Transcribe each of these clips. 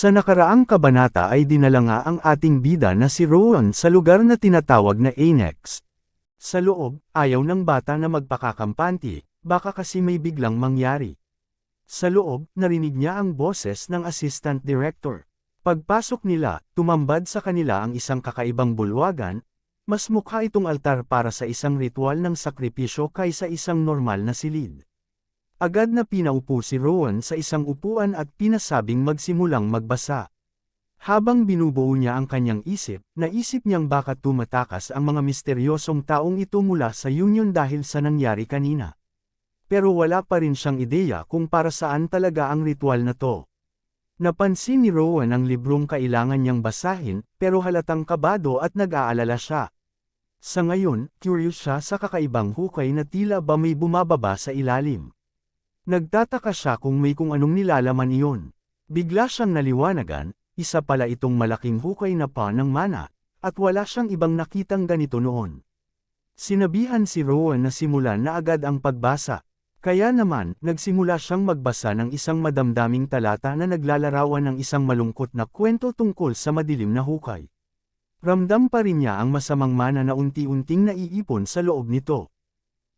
Sa nakaraang kabanata ay dinala nga ang ating bida na si Rowan sa lugar na tinatawag na Annex. Sa loob, ayaw ng bata na magpakakampanti, baka kasi may biglang mangyari. Sa loob, narinig niya ang boses ng assistant director. Pagpasok nila, tumambad sa kanila ang isang kakaibang bulwagan, mas mukha itong altar para sa isang ritual ng sakripisyo kaysa isang normal na silid. Agad na pinaupo si Rowan sa isang upuan at pinasabing magsimulang magbasa. Habang binubuo niya ang kanyang isip, naisip niyang baka tumatakas ang mga misteryosong taong ito mula sa union dahil sa nangyari kanina. Pero wala pa rin siyang ideya kung para saan talaga ang ritual na to. Napansin ni Rowan ang librong kailangan niyang basahin, pero halatang kabado at nag-aalala siya. Sa ngayon, curious siya sa kakaibang hukay na tila ba may bumababa sa ilalim. Nagtataka siya kung may kung anong nilalaman iyon. Bigla siyang naliwanagan, isa pala itong malaking hukay na pa ng mana, at wala siyang ibang nakitang ganito noon. Sinabihan si Rowan na simulan na agad ang pagbasa, kaya naman, nagsimula siyang magbasa ng isang madamdaming talata na naglalarawan ng isang malungkot na kwento tungkol sa madilim na hukay. Ramdam pa rin niya ang masamang mana na unti-unting naiipon sa loob nito.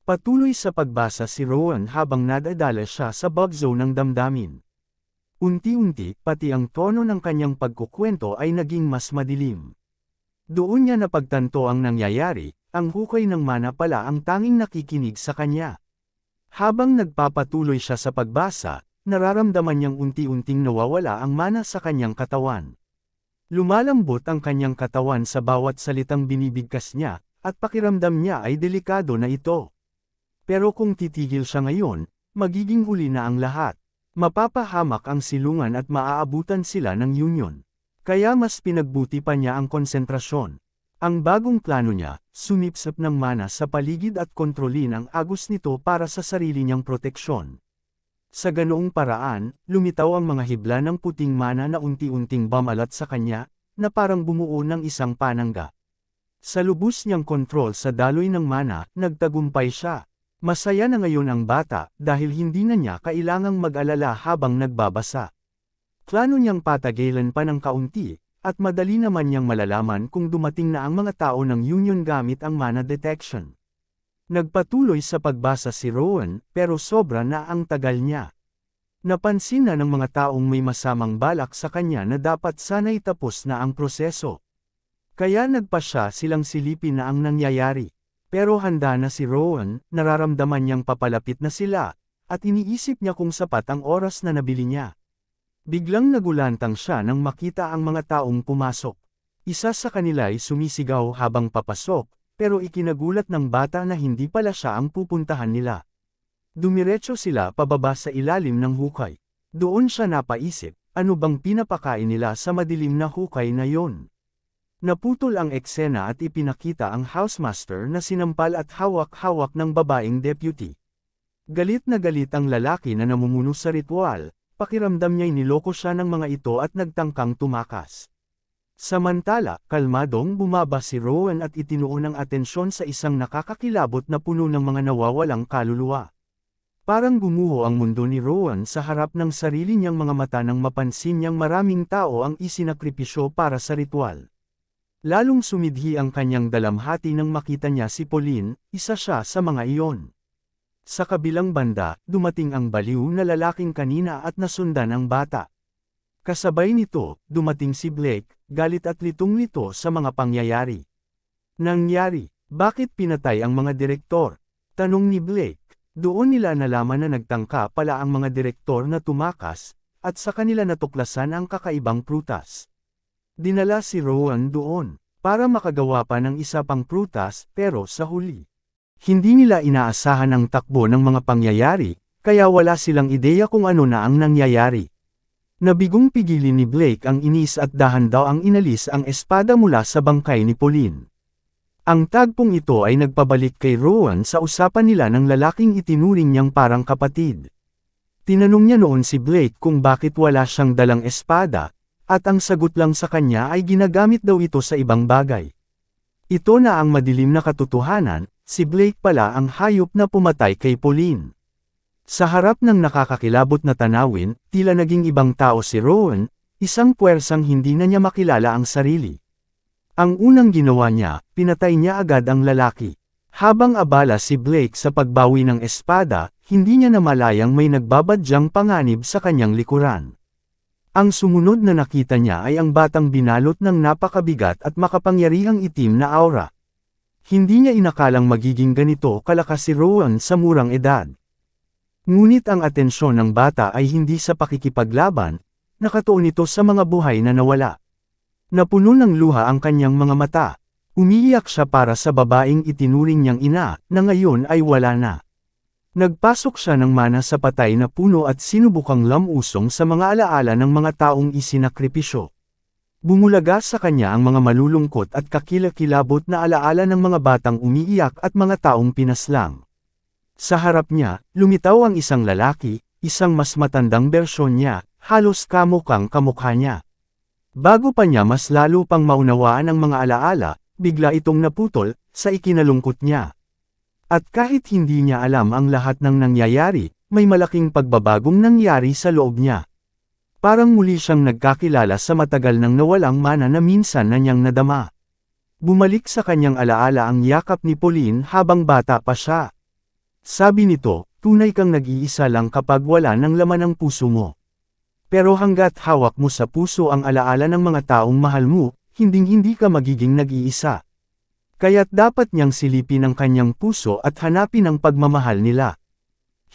Patuloy sa pagbasa si Rowan habang nadadala siya sa bug zone ng damdamin. Unti-unti, pati ang tono ng kanyang pagkukwento ay naging mas madilim. Doon niya napagtanto ang nangyayari, ang hukay ng mana pala ang tanging nakikinig sa kanya. Habang nagpapatuloy siya sa pagbasa, nararamdaman niyang unti-unting nawawala ang mana sa kanyang katawan. Lumalambot ang kanyang katawan sa bawat salitang binibigkas niya, at pakiramdam niya ay delikado na ito. Pero kung titigil siya ngayon, magiging huli na ang lahat. Mapapahamak ang silungan at maaabutan sila ng union. Kaya mas pinagbuti pa niya ang konsentrasyon. Ang bagong plano niya, sumipsap ng mana sa paligid at kontrolin ang agos nito para sa sarili niyang proteksyon. Sa ganoong paraan, lumitaw ang mga hibla ng puting mana na unti-unting bamalat sa kanya, na parang bumuo ng isang panangga. Sa lubos niyang kontrol sa daloy ng mana, nagtagumpay siya. Masaya na ngayon ang bata, dahil hindi na niya kailangang mag-alala habang nagbabasa. Plano niyang patagilan pa ng kaunti, at madali naman niyang malalaman kung dumating na ang mga tao ng Union gamit ang mana detection. Nagpatuloy sa pagbasa si Rowan, pero sobra na ang tagal niya. Napansin na ng mga taong may masamang balak sa kanya na dapat sana'y tapos na ang proseso. Kaya nagpa siya silang silipin na ang nangyayari. Pero handa na si Rowan, nararamdaman niyang papalapit na sila, at iniisip niya kung sapat ang oras na nabili niya. Biglang nagulantang siya nang makita ang mga taong pumasok. Isa sa kanila ay sumisigaw habang papasok, pero ikinagulat ng bata na hindi pala siya ang pupuntahan nila. Dumiretso sila pababa sa ilalim ng hukay. Doon siya napaisip, ano bang pinapakain nila sa madilim na hukay na yon? Naputol ang eksena at ipinakita ang housemaster na sinampal at hawak-hawak ng babaeng deputy. Galit na galit ang lalaki na namumuno sa ritual, pakiramdam niya'y niloko siya ng mga ito at nagtangkang tumakas. Samantala, kalmadong bumaba si Rowan at itinuon ang atensyon sa isang nakakakilabot na puno ng mga nawawalang kaluluwa. Parang gumuho ang mundo ni Rowan sa harap ng sarili niyang mga mata nang mapansin niyang maraming tao ang isinakripisyo para sa ritual. Lalong sumidhi ang kanyang dalamhati nang makita niya si Pauline, isa siya sa mga iyon. Sa kabilang banda, dumating ang baliw na lalaking kanina at nasundan ang bata. Kasabay nito, dumating si Blake, galit at litong-lito sa mga pangyayari. Nangyari, bakit pinatay ang mga direktor? Tanong ni Blake. Doon nila nalaman na nagtangka pala ang mga direktor na tumakas, at sa kanila natuklasan ang kakaibang prutas. Dinala si Rowan doon, para makagawa pa ng isa pang prutas, pero sa huli. Hindi nila inaasahan ang takbo ng mga pangyayari, kaya wala silang ideya kung ano na ang nangyayari. Nabigong pigilin ni Blake ang inis at dahan daw ang inalis ang espada mula sa bangkay ni Pauline. Ang tagpong ito ay nagpabalik kay Rowan sa usapan nila ng lalaking itinuring niyang parang kapatid. Tinanong niya noon si Blake kung bakit wala siyang dalang espada, at ang sagot lang sa kanya ay ginagamit daw ito sa ibang bagay. Ito na ang madilim na katotohanan, Si Blake pala ang hayop na pumatay kay Pauline. Sa harap ng nakakakilabot na tanawin, tila naging ibang tao si Rowan, isang puwersang hindi na niya makilala ang sarili. Ang unang ginawa niya, pinatay niya agad ang lalaki. Habang abala si Blake sa pagbawi ng espada, hindi niya namalayang may nagbabadyang panganib sa kanyang likuran. Ang sumunod na nakita niya ay ang batang binalot ng napakabigat at makapangyarihang itim na aura. Hindi niya inakalang magiging ganito kalakas si Rowan sa murang edad. Ngunit ang atensyon ng bata ay hindi sa pakikipaglaban, nakatuon ito sa mga buhay na nawala. Napuno ng luha ang kanyang mga mata. Umiiyak siya para sa babaeng itinuring niyang ina, na ngayon ay wala na. Nagpasok siya ng mana sa patay na puno at sinubukang lamusong sa mga alaala ng mga taong isinakripisyo. Bumulaga sa kanya ang mga malulungkot at kakilakilabot na alaala ng mga batang umiiyak at mga taong pinaslang. Sa harap niya, lumitaw ang isang lalaki, isang mas matandang bersyon niya, halos kamukhang kamukha niya. Bago pa niya mas lalo pang maunawaan ang mga alaala, bigla itong naputol, sa ikinalungkot niya. At kahit hindi niya alam ang lahat ng nangyayari, may malaking pagbabagong nangyari sa loob niya. Parang muli siyang nagkakilala sa matagal nang nawalang mana na minsan na niyang nadama. Bumalik sa kanyang alaala ang yakap ni Pauline habang bata pa siya. Sabi nito, tunay kang nag-iisa lang kapag wala ng laman ang puso mo. Pero hanggat hawak mo sa puso ang alaala ng mga taong mahal mo, hinding-hindi ka magiging nag-iisa. Kaya't dapat niyang silipin ang kanyang puso at hanapin ang pagmamahal nila.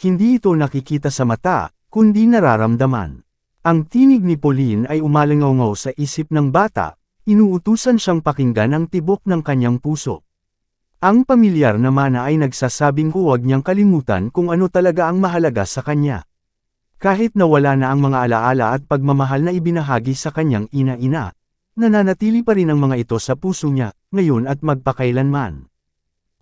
Hindi ito nakikita sa mata, kundi nararamdaman. Ang tinig ni Pauline ay umalingaw sa isip ng bata, inuutusan siyang pakinggan ang tibok ng kanyang puso. Ang pamilyar na mana ay nagsasabing huwag niyang kalimutan kung ano talaga ang mahalaga sa kanya. Kahit nawala na ang mga alaala at pagmamahal na ibinahagi sa kanyang ina-ina, nananatili pa rin ang mga ito sa puso niya, ngayon at magpakailanman.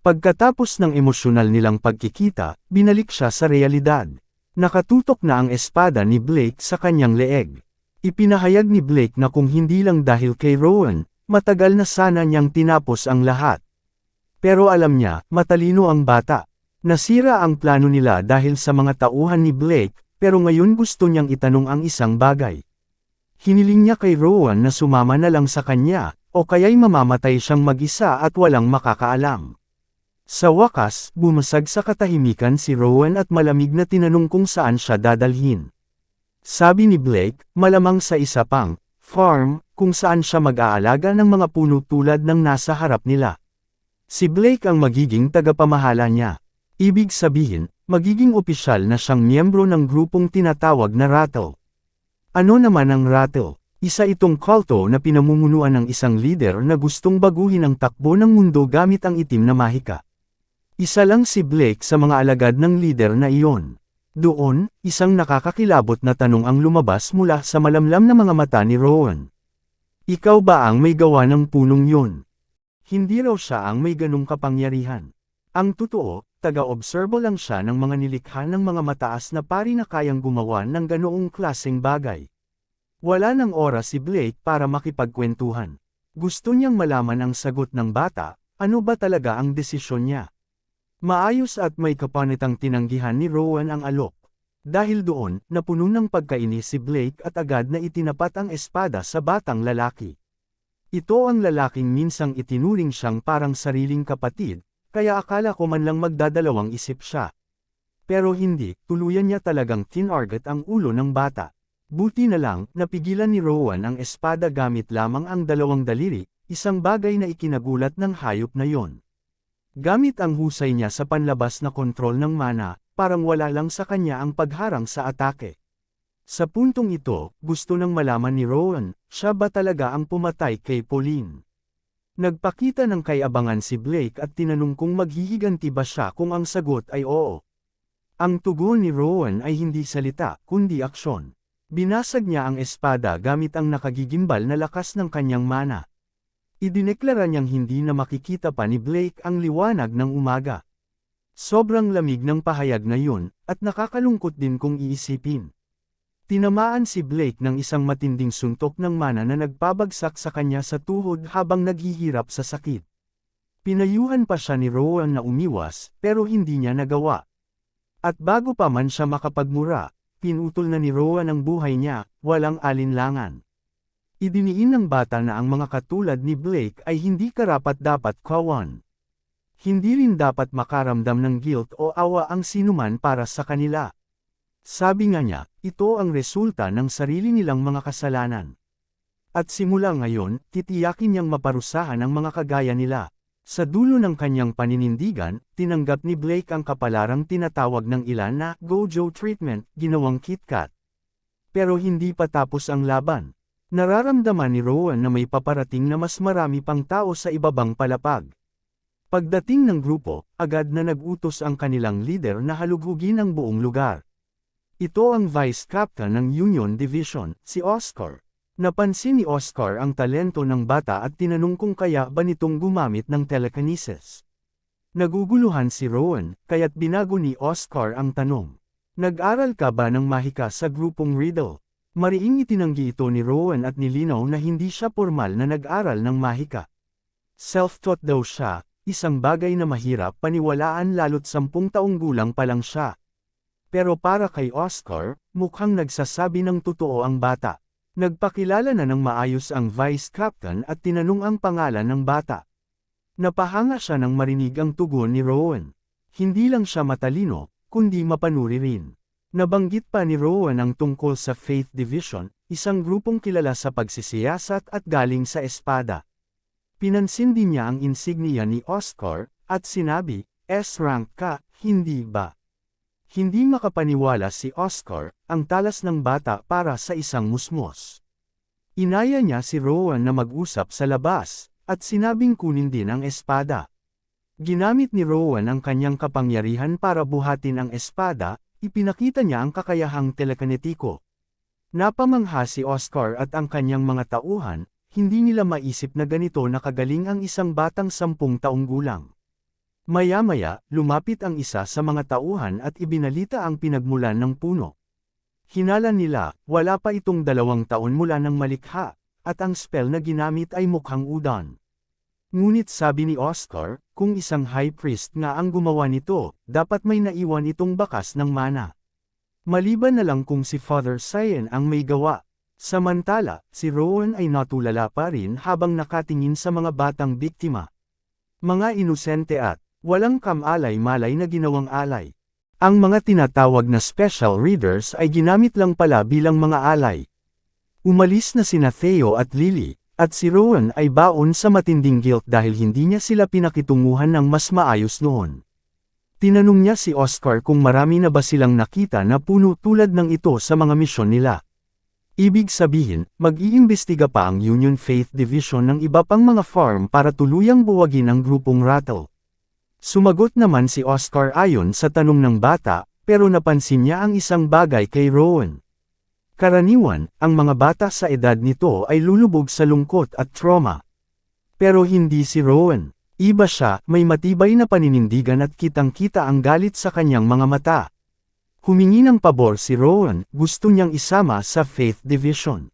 Pagkatapos ng emosyonal nilang pagkikita, binalik siya sa realidad. Nakatutok na ang espada ni Blake sa kanyang leeg. Ipinahayag ni Blake na kung hindi lang dahil kay Rowan, matagal na sana niyang tinapos ang lahat. Pero alam niya, matalino ang bata. Nasira ang plano nila dahil sa mga tauhan ni Blake, pero ngayon gusto niyang itanong ang isang bagay. Hiniling niya kay Rowan na sumama na lang sa kanya, o kaya'y mamamatay siyang mag-isa at walang makakaalam. Sa wakas, bumasag sa katahimikan si Rowan at malamig na tinanong kung saan siya dadalhin. Sabi ni Blake, malamang sa isa pang farm, kung saan siya mag-aalaga ng mga puno tulad ng nasa harap nila. Si Blake ang magiging tagapamahala niya. Ibig sabihin, magiging opisyal na siyang miyembro ng grupong tinatawag na Rattle. Ano naman ang Rattle? Isa itong kulto na pinamumunuan ng isang leader na gustong baguhin ang takbo ng mundo gamit ang itim na mahika. Isa lang si Blake sa mga alagad ng leader na iyon. Doon, isang nakakakilabot na tanong ang lumabas mula sa malamlam na mga mata ni Rowan. Ikaw ba ang may gawa ng punong yun? Hindi raw siya ang may ganong kapangyarihan. Ang totoo, taga-obserbo lang siya ng mga nilikha ng mga mataas na pari na kayang gumawa ng ganoong klaseng bagay. Wala ng oras si Blake para makipagkwentuhan. Gusto niyang malaman ang sagot ng bata, ano ba talaga ang desisyon niya. Maayos at may kapanitang tinanggihan ni Rowan ang alok. Dahil doon, napuno ng pagkainis si Blake at agad na itinapat ang espada sa batang lalaki. Ito ang lalaking minsang itinuring siyang parang sariling kapatid, kaya akala ko man lang magdadalawang isip siya. Pero hindi, tuluyan niya talagang tinarget ang ulo ng bata. Buti na lang, napigilan ni Rowan ang espada gamit lamang ang dalawang daliri, isang bagay na ikinagulat ng hayop na yon. Gamit ang husay niya sa panlabas na kontrol ng mana, parang wala lang sa kanya ang pagharang sa atake. Sa puntong ito, gusto nang malaman ni Rowan, siya ba talaga ang pumatay kay Pauline. Nagpakita ng kayabangan si Blake at tinanong kung maghihiganti ba siya kung ang sagot ay oo. Ang tugon ni Rowan ay hindi salita, kundi aksyon. Binasag niya ang espada gamit ang nakagigimbal na lakas ng kanyang mana. Idineklara niyang hindi na makikita pa ni Blake ang liwanag ng umaga. Sobrang lamig ng pahayag na yun, at nakakalungkot din kung iisipin. Tinamaan si Blake ng isang matinding suntok ng mana na nagpabagsak sa kanya sa tuhod habang naghihirap sa sakit. Pinayuhan pa siya ni Rowan na umiwas, pero hindi niya nagawa. At bago pa man siya makapagmura, pinutol na ni Rowan ang buhay niya, walang alinlangan. Idiniin ng bata na ang mga katulad ni Blake ay hindi karapat-dapat kawan. Hindi rin dapat makaramdam ng guilt o awa ang sinuman para sa kanila. Sabi nga niya, ito ang resulta ng sarili nilang mga kasalanan. At simula ngayon, titiyakin niyang maparusahan ang mga kagaya nila. Sa dulo ng kanyang paninindigan, tinanggap ni Blake ang kapalarang tinatawag ng ilan na Gojo treatment, ginawang KitKat. Pero hindi pa tapos ang laban. Nararamdaman ni Rowan na may paparating na mas marami pang tao sa ibabang palapag. Pagdating ng grupo, agad na nagutos ang kanilang leader na halugugin ang buong lugar. Ito ang vice captain ng Union Division, si Oscar. Napansin ni Oscar ang talento ng bata at tinanong kung kaya ba nitong gumamit ng telekinesis. Naguguluhan si Rowan, kaya't binago ni Oscar ang tanong. Nag-aral ka ba ng mahika sa grupong Riddle? Mariing itinanggi ito ni Rowan at nilinaw na hindi siya formal na nag-aral ng mahika. Self-taught daw siya, isang bagay na mahirap paniwalaan lalo't sampung taong gulang pa lang siya. Pero para kay Oscar, mukhang nagsasabi ng totoo ang bata. Nagpakilala na ng maayos ang vice captain at tinanong ang pangalan ng bata. Napahanga siya nang marinig ang tugon ni Rowan. Hindi lang siya matalino, kundi mapanuri rin. Nabanggit pa ni Rowan ang tungkol sa Faith Division, isang grupong kilala sa pagsisiyasat at galing sa espada. Pinansin din niya ang insignia ni Oscar, at sinabi, S-rank ka, hindi ba? Hindi makapaniwala si Oscar, ang talas ng bata para sa isang musmos. Inaya niya si Rowan na mag-usap sa labas, at sinabing kunin din ang espada. Ginamit ni Rowan ang kanyang kapangyarihan para buhatin ang espada, ipinakita niya ang kakayahang telekinetiko. Napamangha si Oscar at ang kanyang mga tauhan, hindi nila maisip na ganito nakagaling ang isang batang sampung taong gulang. Maya-maya, lumapit ang isa sa mga tauhan at ibinalita ang pinagmulan ng puno. Hinala nila, wala pa itong dalawang taon mula ng malikha, at ang spell na ginamit ay mukhang udan. Ngunit sabi ni Oscar, kung isang high priest nga ang gumawa nito, dapat may naiwan itong bakas ng mana. Maliban na lang kung si Father Cyan ang may gawa. Samantala, si Rowan ay natulala pa rin habang nakatingin sa mga batang biktima. Mga inosente at Walang kamalay-malay na ginawang alay. Ang mga tinatawag na special readers ay ginamit lang pala bilang mga alay. Umalis na sina Theo at Lily, at si Rowan ay baon sa matinding guilt dahil hindi niya sila pinakitunguhan ng mas maayos noon. Tinanong niya si Oscar kung marami na ba silang nakita na puno tulad ng ito sa mga misyon nila. Ibig sabihin, mag-iimbestiga pa ang Union Faith Division ng iba pang mga farm para tuluyang buwagin ang grupong Rattle. Sumagot naman si Oscar ayon sa tanong ng bata, pero napansin niya ang isang bagay kay Rowan. Karaniwan, ang mga bata sa edad nito ay lulubog sa lungkot at trauma. Pero hindi si Rowan. Iba siya, may matibay na paninindigan at kitang-kita ang galit sa kanyang mga mata. Humingi ng pabor si Rowan, gusto niyang isama sa Faith Division.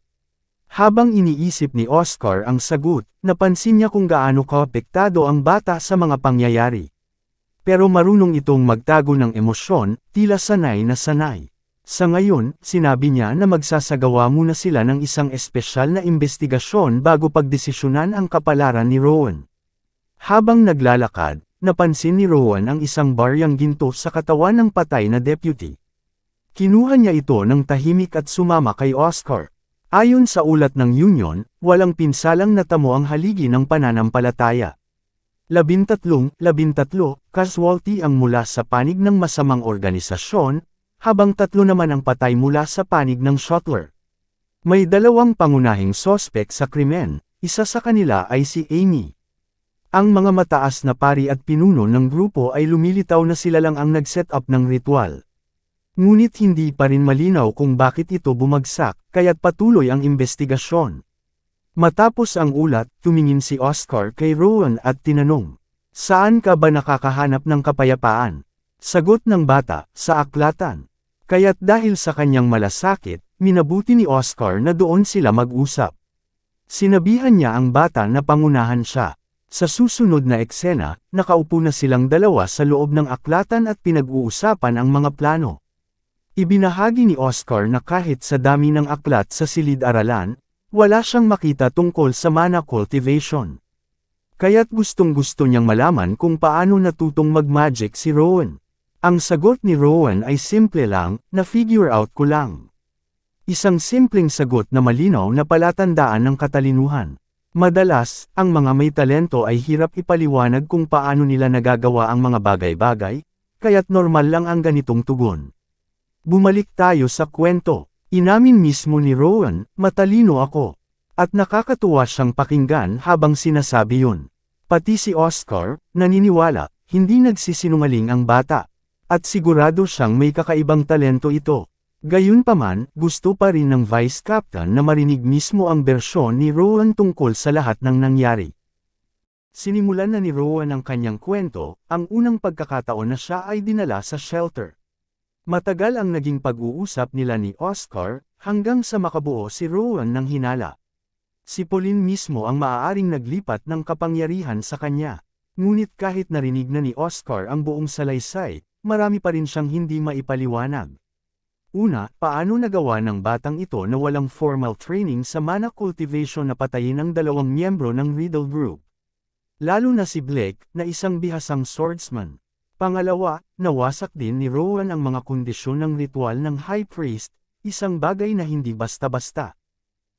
Habang iniisip ni Oscar ang sagot, napansin niya kung gaano kaapektado ang bata sa mga pangyayari. Pero marunong itong magtago ng emosyon, tila sanay na sanay. Sa ngayon, sinabi niya na magsasagawa muna sila ng isang espesyal na investigasyon bago pagdesisyonan ang kapalaran ni Rowan. Habang naglalakad, napansin ni Rowan ang isang baryang ginto sa katawan ng patay na deputy. Kinuha niya ito ng tahimik at sumama kay Oscar. Ayon sa ulat ng Union, walang pinsalang natamo ang haligi ng pananampalataya. Labintatlong, labintatlo, casualty ang mula sa panig ng masamang organisasyon, habang tatlo naman ang patay mula sa panig ng shuttler. May dalawang pangunahing sospek sa krimen, isa sa kanila ay si Amy. Ang mga mataas na pari at pinuno ng grupo ay lumilitaw na sila lang ang nag-set up ng ritual. Ngunit hindi pa rin malinaw kung bakit ito bumagsak, kaya't patuloy ang investigasyon. Matapos ang ulat, tumingin si Oscar kay Rowan at tinanong, Saan ka ba nakakahanap ng kapayapaan? Sagot ng bata, sa aklatan. Kaya't dahil sa kanyang malasakit, minabuti ni Oscar na doon sila mag-usap. Sinabihan niya ang bata na pangunahan siya. Sa susunod na eksena, nakaupo na silang dalawa sa loob ng aklatan at pinag-uusapan ang mga plano. Ibinahagi ni Oscar na kahit sa dami ng aklat sa silid-aralan, wala siyang makita tungkol sa mana cultivation. Kaya't gustong gusto niyang malaman kung paano natutong mag-magic si Rowan. Ang sagot ni Rowan ay simple lang, na figure out ko lang. Isang simpleng sagot na malinaw na palatandaan ng katalinuhan. Madalas, ang mga may talento ay hirap ipaliwanag kung paano nila nagagawa ang mga bagay-bagay, kaya't normal lang ang ganitong tugon. Bumalik tayo sa kwento. Inamin mismo ni Rowan, matalino ako. At nakakatuwa siyang pakinggan habang sinasabi yun. Pati si Oscar, naniniwala, hindi nagsisinungaling ang bata. At sigurado siyang may kakaibang talento ito. Gayunpaman, gusto pa rin ng Vice Captain na marinig mismo ang bersyon ni Rowan tungkol sa lahat ng nangyari. Sinimulan na ni Rowan ang kanyang kwento, ang unang pagkakataon na siya ay dinala sa shelter. Matagal ang naging pag-uusap nila ni Oscar, hanggang sa makabuo si Rowan ng hinala. Si Pauline mismo ang maaaring naglipat ng kapangyarihan sa kanya. Ngunit kahit narinig na ni Oscar ang buong salaysay, marami pa rin siyang hindi maipaliwanag. Una, paano nagawa ng batang ito na walang formal training sa mana cultivation na patayin ang dalawang miyembro ng Riddle Group? Lalo na si Blake, na isang bihasang swordsman. Pangalawa, nawasak din ni Rowan ang mga kondisyon ng ritual ng High Priest, isang bagay na hindi basta-basta.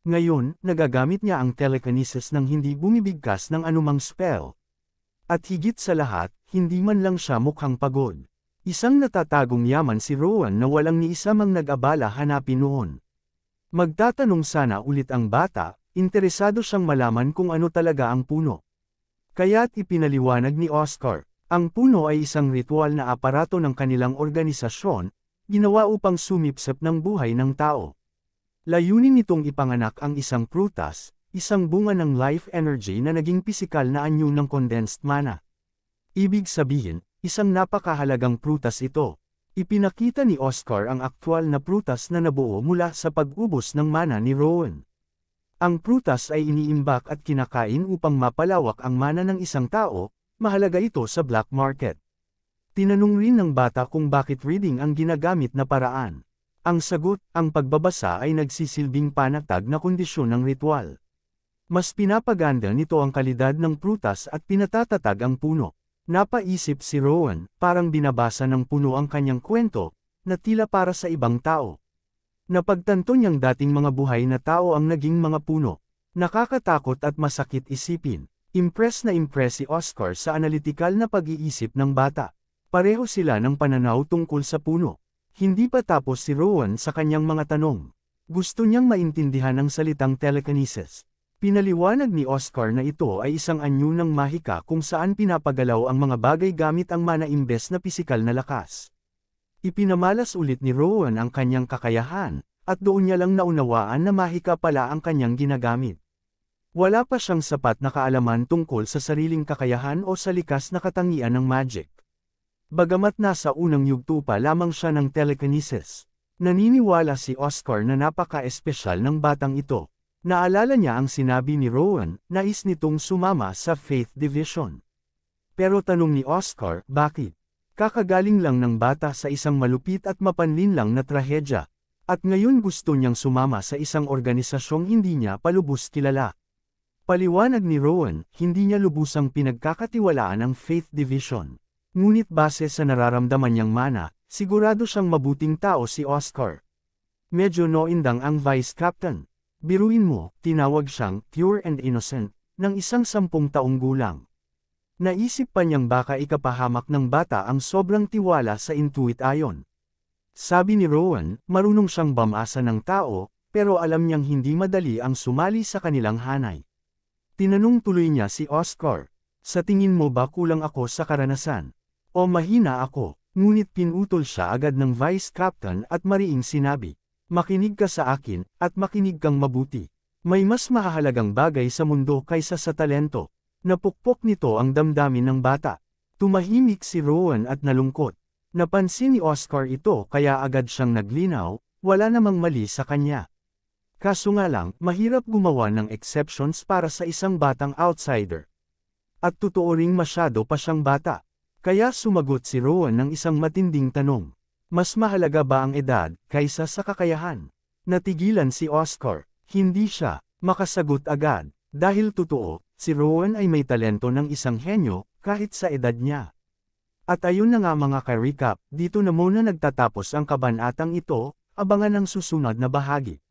Ngayon, nagagamit niya ang telekinesis ng hindi bumibigkas ng anumang spell. At higit sa lahat, hindi man lang siya mukhang pagod. Isang natatagong yaman si Rowan na walang ni isa mang nag-abala hanapin noon. Magtatanong sana ulit ang bata, interesado siyang malaman kung ano talaga ang puno. Kaya't ipinaliwanag ni Oscar, ang puno ay isang ritual na aparato ng kanilang organisasyon, ginawa upang sumipsip ng buhay ng tao. Layunin nitong ipanganak ang isang prutas, isang bunga ng life energy na naging pisikal na anyo ng condensed mana. Ibig sabihin, isang napakahalagang prutas ito. Ipinakita ni Oscar ang aktwal na prutas na nabuo mula sa pag-ubos ng mana ni Rowan. Ang prutas ay iniimbak at kinakain upang mapalawak ang mana ng isang tao, mahalaga ito sa black market. Tinanong rin ng bata kung bakit reading ang ginagamit na paraan. Ang sagot, ang pagbabasa ay nagsisilbing panatag na kondisyon ng ritual. Mas pinapaganda nito ang kalidad ng prutas at pinatatatag ang puno. Napaisip si Rowan, parang binabasa ng puno ang kanyang kwento, na tila para sa ibang tao. Napagtanto niyang dating mga buhay na tao ang naging mga puno. Nakakatakot at masakit isipin. Impress na impress si Oscar sa analytical na pag-iisip ng bata. Pareho sila ng pananaw tungkol sa puno. Hindi pa tapos si Rowan sa kanyang mga tanong. Gusto niyang maintindihan ang salitang telekinesis. Pinaliwanag ni Oscar na ito ay isang anyo ng mahika kung saan pinapagalaw ang mga bagay gamit ang mana imbes na pisikal na lakas. Ipinamalas ulit ni Rowan ang kanyang kakayahan, at doon niya lang naunawaan na mahika pala ang kanyang ginagamit. Wala pa siyang sapat na kaalaman tungkol sa sariling kakayahan o sa likas na katangian ng magic. Bagamat nasa unang yugto pa lamang siya ng telekinesis, naniniwala si Oscar na napaka-espesyal ng batang ito. Naalala niya ang sinabi ni Rowan, nais nitong sumama sa Faith Division. Pero tanong ni Oscar, bakit? Kakagaling lang ng bata sa isang malupit at mapanlinlang na trahedya. At ngayon gusto niyang sumama sa isang organisasyong hindi niya palubos kilala. Paliwanag ni Rowan, hindi niya lubusang pinagkakatiwalaan ang Faith Division. Ngunit base sa nararamdaman niyang mana, sigurado siyang mabuting tao si Oscar. Medyo noindang ang Vice Captain. Biruin mo, tinawag siyang pure and innocent, ng isang sampung taong gulang. Naisip pa niyang baka ikapahamak ng bata ang sobrang tiwala sa intuit ayon. Sabi ni Rowan, marunong siyang bamasa ng tao, pero alam niyang hindi madali ang sumali sa kanilang hanay. Tinanong tuloy niya si Oscar, sa tingin mo ba kulang ako sa karanasan? O mahina ako? Ngunit pinutol siya agad ng Vice Captain at mariing sinabi, Makinig ka sa akin, at makinig kang mabuti. May mas mahahalagang bagay sa mundo kaysa sa talento. Napukpok nito ang damdamin ng bata. Tumahimik si Rowan at nalungkot. Napansin ni Oscar ito kaya agad siyang naglinaw, wala namang mali sa kanya. Kaso nga lang, mahirap gumawa ng exceptions para sa isang batang outsider. At totoo ring masyado pa siyang bata. Kaya sumagot si Rowan ng isang matinding tanong. Mas mahalaga ba ang edad, kaysa sa kakayahan? Natigilan si Oscar. Hindi siya. Makasagot agad, dahil totoo, si Rowan ay may talento ng isang henyo, kahit sa edad niya. At ayun na nga mga ka-recap, dito na muna nagtatapos ang kabanatang ito, abangan ang susunod na bahagi.